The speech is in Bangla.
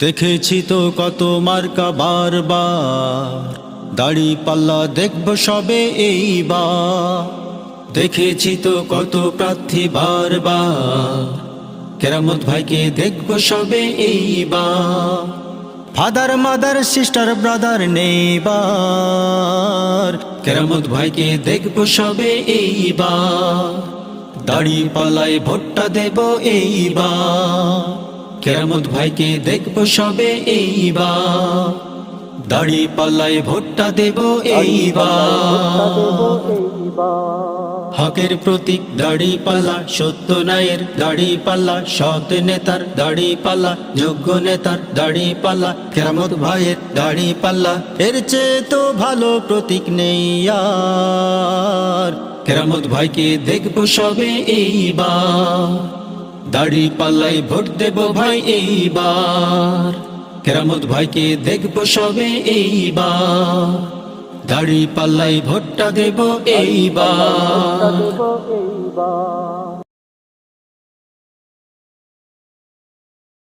দেখেছি তো কত মার্কা বারবার। দাড়ি পাল্লা দেখব সবে এইবার। দেখেছি তো কত প্রার্থী বারবার। কেরামত ভাইকে দেখব সবে এইবার। Father, mother, sister, brother neighbour. Keramat ভাইকে দেখব সবে এইবার। দাড়ি পাল্লায় ভোটটা দেব এইবার। কেরামত ভাইকে দেখব সবে এইবার। দাড়ি পাল্লায় ভোটটা দেব এইবার। হকের প্রতীক দাড়ি পাল্লা, সত্য নায়ের দাড়ি পাল্লা, সৎ নেতার দাড়ি পাল্লা, যোগ্য নেতার দাড়ি পাল্লা কেরামত ভাইয়ের দাড়ি পাল্লা, এর চেয়ে তো ভালো প্রতীক নেই আর। কেরামত ভাইকে দেখব সবে এইবার। দাড়ি পাল্লাই ভোট দেব ভাই এইবার। কেরামত ভাইকে দেখব সবে এইবার। দাড়ি পাল্লাই ভোটটা দেব এইবার।